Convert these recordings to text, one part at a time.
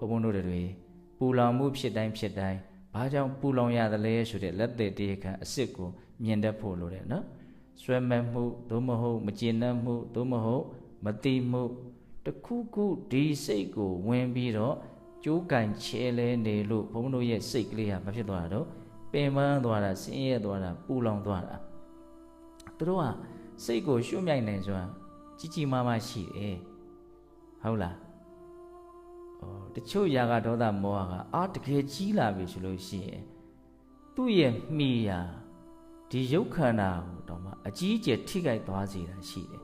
ဘုံဘုံတို့တွေပူလောင်မှုဖြစ်တိုင်းဖြစ်တိုင်းဘာကြောင့်ပူလောင်ရသလဲဆိုတဲ့လက်သက်တရားခံအစ်စ်ကိုမြင်တတ်ဖို့လိုတယ်နော်ဆွဲမဲ့မှုသို့မဟုတ်မကျေနပ်မှုသို့မဟုတ်မတိမှုတခုခုဒီစိတ်ကိုဝင်ပြီးတော့ကြိုးကန်ချဲလဲနေလို့ဘုံဘုံတို့ရဲ့စိတ်ကလေးဟာမဖြစ်သွားတာတော့ပင်ပန်းသွားတာဆင်းရဲသွားတာပူလောင်သွားတာသူတို့ကစိတ်ကိုရွှတ်မြိုက်နေဆိုတာကြီးကြီးမားမားရှိတယ်ဟုတ်လားဩ တချို့ຢာကဒေါသမောဟကအာတကယ်ကြီးလာပြီဆိုလို့ရှိရင်သူ့ရဲ့မှီရာဒီရုပ်ခန္ဓာကိုတော့မှအကြီးအကျယ်ထိခိုက်သွားစေတာရှိတယ်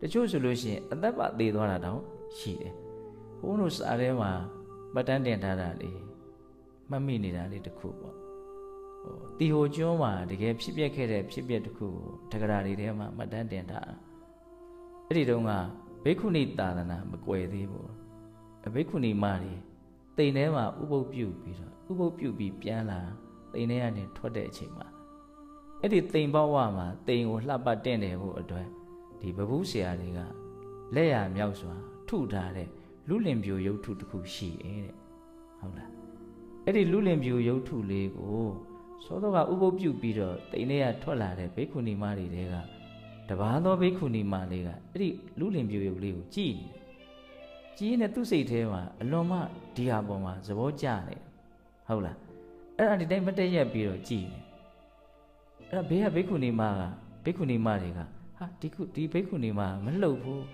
တချို့ဆိုလို့ရှိရင်အသက်ပါသေးသွားတာတောင်ရှိတယ်ဘုန်းတို့စာထဲမှာမှတ်တမ်းတင်ထားတာလေမှတ်မိနေတာလေးတစ်ခုပေါ့ဟိုတီဟိုကျွန်းမှာတကယ်ဖြစ်ပျက်ခဲ့တဲ့ဖြစ်ပျက်တစ်ခုကိုတက္ကရာတွေထဲမှာမှတ်တမ်းတင်ထားအဲ့ဒီတုန်းကဘိက္ခုနီသာသနာမကွယ်သေးဘူး အဘိက္ခုနီမတွေတိမ်ထဲမှာဥပုပ်ပြုတ်ပြီးတော့ဥပုပ်ပြုတ်ပြီးပြန်လာတိမ်ထဲကနေထွက်တဲ့အချိန်မှာအဲ့ဒီတိမ်ပေါဝမှာတိမ်ကိုလှပတင့်တယ်ဖို့အတွက်ဒီဘဘူးဆရာတွေကလက်ရမြောက်စွာ ထုထားတဲ့လူလင်ပြိုရုပ်ထုတစ်ခုရှိတယ်တဲ့ဟုတ်လားအဲ့ဒီလူလင်ပြိုရုပ်ထုလေးကိုသောတော့ကဥပုပ်ပြုတ်ပြီးတော့တိမ်ထဲကထွက်လာတဲ့ဘိက္ခုနီမတွေတဲကတပါးသောဘိက္ခုနီမလေးကအဲ့ဒီလူလင်ပြိုရုပ်လေးကိုကြည့်နေတယ် ကြီးနဲ့သူ့စိတ်ထဲမှာအလွန်မှဒီဟာပေါ်မှာသဘောကျနေတယ်ဟုတ်လားအဲ့ဒါဒီတိုင်းမတည့်ရက်ပြီးတော့ကြည်နေအဲ့ဒါဘေးကဘိက္ခုနီမကဘိက္ခုနီမတွေကဟာဒီခုဒီဘိက္ခုနီမမလှုပ်ဘူး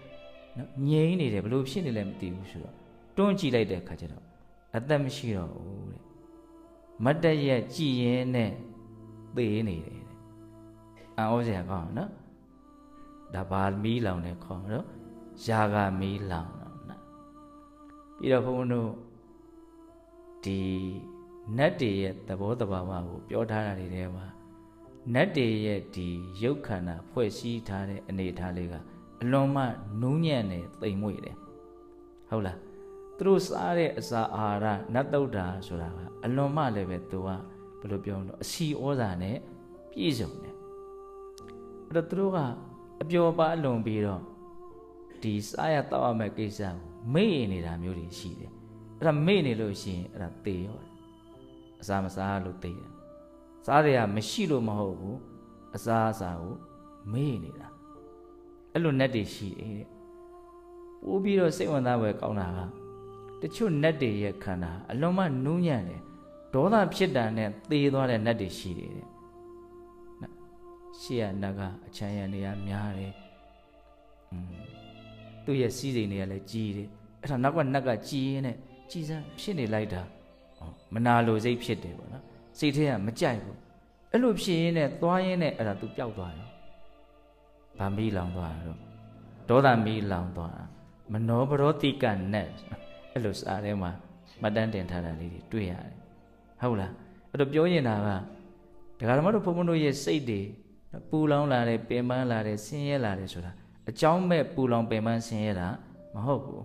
နော်ငြိမ်နေတယ်ဘလို့ဖြစ်နေလဲမသိဘူးဆိုတော့တွန်းကြည့်လိုက်တဲ့အခါကျတော့အသက်မရှိတော့ဘူးတဲ့မတည့်ရက်ကြည်ရင်နဲ့သေနေတယ်တဲ့အံ့ဩစရာကောင်းနော်ဒါဘာမီးလောင်နေခေါ်နော်ယာကမီးလောင်တော့နော် ပြီးတော့ဘုန်းဘုန်းတို့ဒီနတ်တွေရဲ့သဘောတဘာဝကိုပြောထားတာတွေထဲမှာနတ်တွေရဲ့ဒီရုပ်ခန္ဓာဖွဲ့စည်းထားတဲ့အနေအထားလေးကအလွန်မှနူးညံ့နေသိမ်မွေ့တယ်ဟုတ်လားသူတို့စားတဲ့အစာအာဟာရနတ်တုဒ္ဒါဆိုတာကအလွန်မှလည်းပဲသူကဘယ်လိုပြောလို့အစီဩဇာနဲ့ပြည့်စုံတယ်အဲ့တော့သူတို့ကအပျော်ပါအလွန်ပြီးတော့ ဒီစားရတောက်ရမယ့်ကိစ္စကိုမေ့နေတာမျိုးတွေရှိတယ်အဲ့ဒါမေ့နေလို့ရှိရင်အဲ့ဒါသေရောတယ်အစာမစားလို့သေတယ်စားတွေကမရှိလို့မဟုတ်ဘူးအစာအစာကိုမေ့နေတာအဲ့လိုနတ်တွေရှိတယ်တဲ့ပိုးပြီးတော့စိတ်ဝင်စားပွဲကောင်းတာကတချို့နတ်တွေရဲ့ခန္ဓာအလွန်မှနူးညံ့တယ်ဒေါသဖြစ်တာနဲ့သေသွားတဲ့နတ်တွေရှိတယ်တဲ့ရှေ့ကနတ်ကအချမ်းရံနေရများတယ်อืม သူ့ရဲ့စီးစိမ်တွေကလည်းကြီးတယ်အဲ့ဒါနောက်ကနတ်ကကြီးရင်းနဲ့ကြီးစမ်းဖြစ်နေလိုက်တာမနာလိုစိတ်ဖြစ်တယ်ပေါ့နော်စိတ်ထဲကမကြိုက်ဘူးအဲ့လိုဖြစ်ရင်းနဲ့သွားရင်းနဲ့အဲ့ဒါသူပျောက်သွားရောဗာမီးလောင်သွားတော့ဒေါသမီးလောင်သွားတာမနောဘရောတိကနတ်အဲ့လိုစားထဲမှာမှတ်တမ်းတင်ထားတာလေးတွေတွေ့ရတယ်ဟုတ်လားအဲ့တော့ပြောရင်တာကဒကာဓမ္မတို့ဘုံဘုံတို့ရဲ့စိတ်တွေပူလောင်လာတယ်ပင်ပန်းလာတယ်ဆင်းရဲလာတယ်ဆိုတာ အကြောင်းမဲ့ပူလောင်ပင်ပန်းဆင်းရဲတာမဟုတ်ဘူး